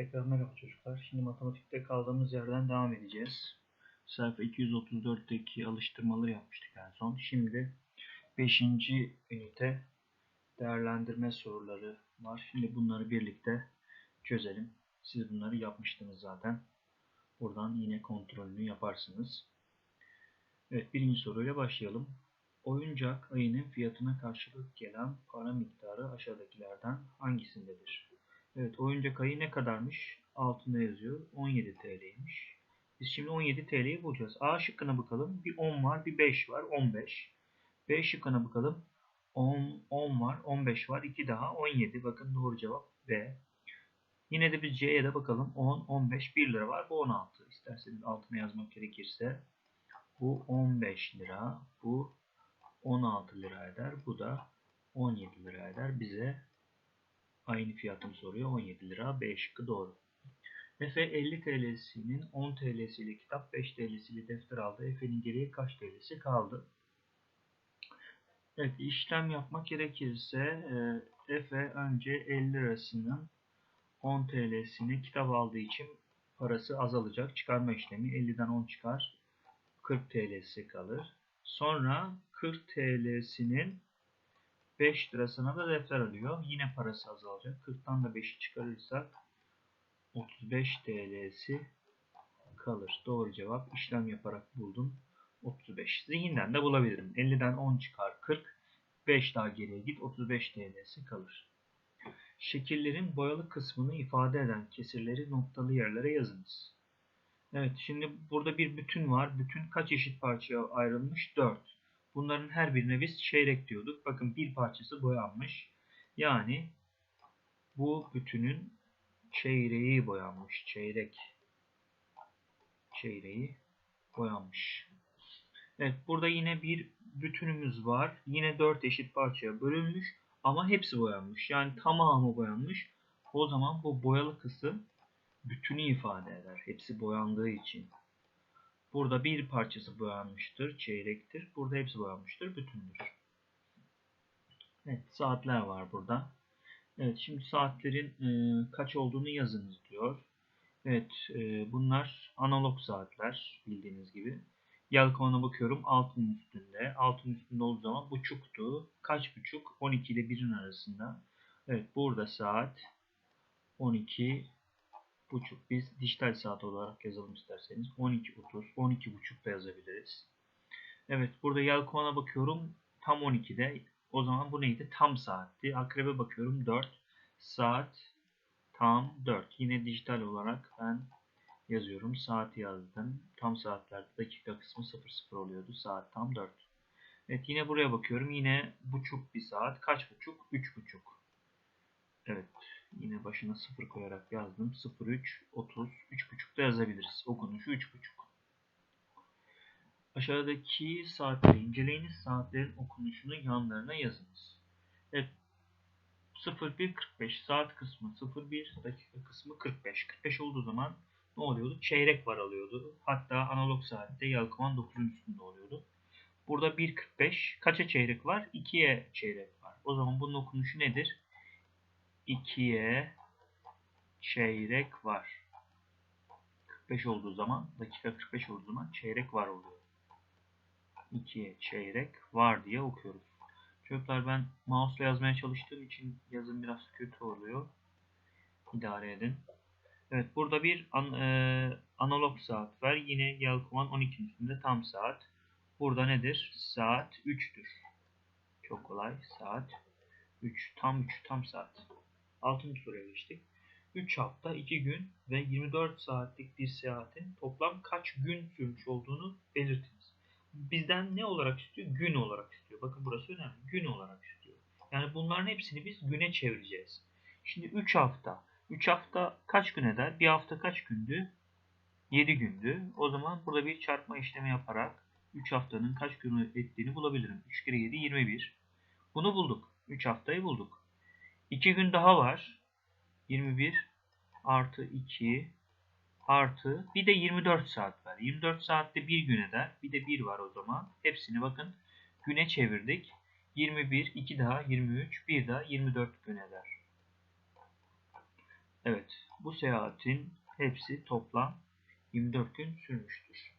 Tekrar merhaba çocuklar. Şimdi matematikte kaldığımız yerden devam edeceğiz. Sayfa 234'teki alıştırmaları yapmıştık en son. Şimdi 5. ünite değerlendirme soruları var. Şimdi bunları birlikte çözelim. Siz bunları yapmıştınız zaten. Buradan yine kontrolünü yaparsınız. Evet birinci soruyla başlayalım. Oyuncak ayının fiyatına karşılık gelen para miktarı aşağıdakilerden hangisindedir? Evet oyuncak ayı ne kadarmış? Altında yazıyor. 17 TL'ymiş. Biz şimdi 17 TL'yi bulacağız. A şıkkına bakalım. Bir 10 var, bir 5 var. 15. B şıkkına bakalım. 10, 10 var, 15 var. 2 daha 17. Bakın doğru cevap B. Yine de biz C'ye de bakalım. 10, 15, 1 lira var. Bu 16. İsterseniz altına yazmak gerekirse. Bu 15 lira. Bu 16 lira eder. Bu da 17 lira eder. Bize aynı fiyatını soruyor. 17 lira. B şıkkı doğru. Efe 50 TL'sinin 10 TL'siyle kitap 5 TL'siyle defter aldı. Efe'nin geriye kaç TL'si kaldı? Evet işlem yapmak gerekirse e, Efe önce 50 lirasının 10 TL'sini kitap aldığı için parası azalacak. Çıkarma işlemi 50'den 10 çıkar. 40 TL'si kalır. Sonra 40 TL'sinin 5 lirasına da defter alıyor. Yine parası azalacak. 40'tan da 5'i çıkarırsak 35 TL'si kalır. Doğru cevap işlem yaparak buldum. 35. Zihinden de bulabilirim. 50'den 10 çıkar 40. 5 daha geriye git 35 TL'si kalır. Şekillerin boyalı kısmını ifade eden kesirleri noktalı yerlere yazınız. Evet şimdi burada bir bütün var. Bütün kaç eşit parçaya ayrılmış? 4. Bunların her birine biz çeyrek diyorduk. Bakın bir parçası boyanmış. Yani bu bütünün çeyreği boyanmış. Çeyrek. Çeyreği boyanmış. Evet burada yine bir bütünümüz var. Yine 4 eşit parçaya bölünmüş. Ama hepsi boyanmış. Yani tamamı boyanmış. O zaman bu boyalı kısım bütünü ifade eder. Hepsi boyandığı için. Burada bir parçası boyanmıştır, çeyrektir. Burada hepsi boyanmıştır, bütündür. Evet, saatler var burada. Evet, şimdi saatlerin e, kaç olduğunu yazınız diyor. Evet, e, bunlar analog saatler bildiğiniz gibi. Yelkovana bakıyorum altın üstünde. Altın üstünde olduğu zaman buçuktu. Kaç buçuk? 12 ile 1'in arasında. Evet, burada saat 12 buçuk. Biz dijital saat olarak yazalım isterseniz. 12.30, 12.30 da yazabiliriz. Evet burada yelkovana bakıyorum. Tam 12'de. O zaman bu neydi? Tam saatti. Akrebe bakıyorum 4. Saat tam 4. Yine dijital olarak ben yazıyorum. Saati yazdım. Tam saatlerde dakika kısmı 00 oluyordu. Saat tam 4. Evet yine buraya bakıyorum. Yine buçuk bir saat. Kaç buçuk? 3 buçuk. Evet. Yine başına 0 koyarak yazdım. 03, 30, 3.5 da yazabiliriz. Okunuşu 3.5. Aşağıdaki saatleri inceleyiniz. Saatlerin okunuşunu yanlarına yazınız. Evet. 01.45 saat kısmı 01 dakika kısmı 45. 45 olduğu zaman ne oluyordu? Çeyrek var alıyordu. Hatta analog saatte yelkovan 9'un üstünde oluyordu. Burada 1.45 kaça çeyrek var? 2'ye çeyrek var. O zaman bunun okunuşu nedir? 2'ye çeyrek var. 45 olduğu zaman, dakika 45 olduğu zaman çeyrek var oluyor. 2'ye çeyrek var diye okuyoruz. Çocuklar ben mouse ile yazmaya çalıştığım için yazım biraz kötü oluyor. İdare edin. Evet burada bir an, e, analog saat var. Yine Yelkovan 12'nin üstünde tam saat. Burada nedir? Saat 3'tür. Çok kolay. Saat 3. Tam 3. Tam saat. 6. soruya geçtik. 3 hafta, 2 gün ve 24 saatlik bir seyahatin toplam kaç gün sürmüş olduğunu belirtiniz. Bizden ne olarak istiyor? Gün olarak istiyor. Bakın burası önemli. Gün olarak istiyor. Yani bunların hepsini biz güne çevireceğiz. Şimdi 3 hafta. 3 hafta kaç gün eder? Bir hafta kaç gündü? 7 gündü. O zaman burada bir çarpma işlemi yaparak 3 haftanın kaç gün ettiğini bulabilirim. 3 kere 7 21. Bunu bulduk. 3 haftayı bulduk. 2 gün daha var. 21 artı 2 artı bir de 24 saat var. 24 saatte bir gün eder. Bir de 1 var o zaman. Hepsini bakın güne çevirdik. 21, 2 daha 23, 1 daha 24 gün eder. Evet. Bu seyahatin hepsi toplam 24 gün sürmüştür.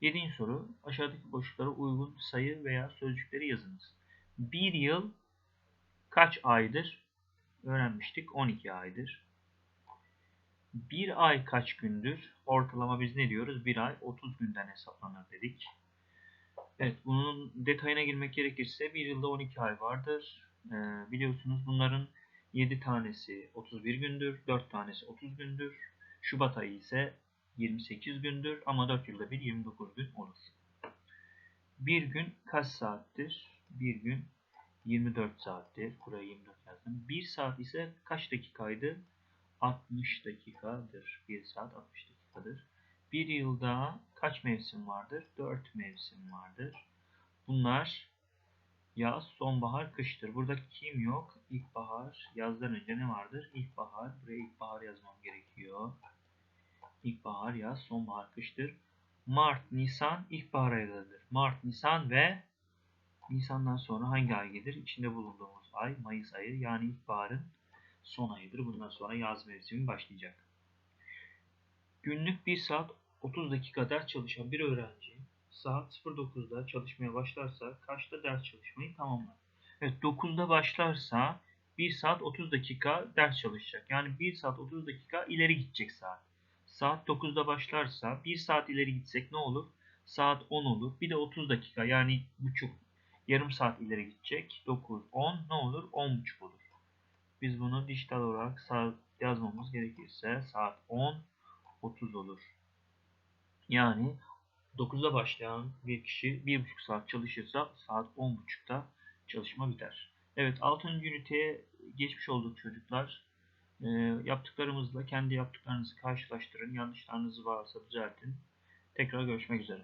Yedinci soru. Aşağıdaki boşluklara uygun sayı veya sözcükleri yazınız. Bir yıl kaç aydır? Öğrenmiştik. 12 aydır. Bir ay kaç gündür? Ortalama biz ne diyoruz? Bir ay 30 günden hesaplanır dedik. Evet bunun detayına girmek gerekirse bir yılda 12 ay vardır. Ee, biliyorsunuz bunların 7 tanesi 31 gündür, 4 tanesi 30 gündür. Şubat ayı ise 28 gündür ama 4 yılda bir 29 gün olur. Bir gün kaç saattir? Bir gün 24 saattir. Buraya 24 yazdım. 1 saat ise kaç dakikaydı? 60 dakikadır. 1 saat 60 dakikadır. Bir yılda kaç mevsim vardır? 4 mevsim vardır. Bunlar yaz, sonbahar, kıştır. Burada kim yok? İlkbahar. Yazdan önce ne vardır? İlkbahar. Buraya ilkbahar yazmam gerekiyor. İlkbahar, yaz, sonbahar, kıştır. Mart, Nisan ilkbahar aylarıdır. Mart, Nisan ve Nisan'dan sonra hangi ay gelir? İçinde bulunduğumuz ay Mayıs ayı yani ilkbaharın son ayıdır. Bundan sonra yaz mevsimi başlayacak. Günlük 1 saat 30 dakika ders çalışan bir öğrenci saat 09'da çalışmaya başlarsa kaçta ders çalışmayı tamamlar? Evet 9'da başlarsa 1 saat 30 dakika ders çalışacak. Yani 1 saat 30 dakika ileri gidecek saat. Saat 9'da başlarsa 1 saat ileri gitsek ne olur? Saat 10 olur. Bir de 30 dakika yani buçuk yarım saat ileri gidecek. 9, 10 ne olur? 10 buçuk olur. Biz bunu dijital olarak yazmamız gerekirse saat 10, 30 olur. Yani 9'da başlayan bir kişi 1,5 saat çalışırsa saat 10.30'da çalışma biter. Evet 6. üniteye geçmiş olduk çocuklar. Ee, yaptıklarımızla kendi yaptıklarınızı karşılaştırın. Yanlışlarınız varsa düzeltin. Tekrar görüşmek üzere.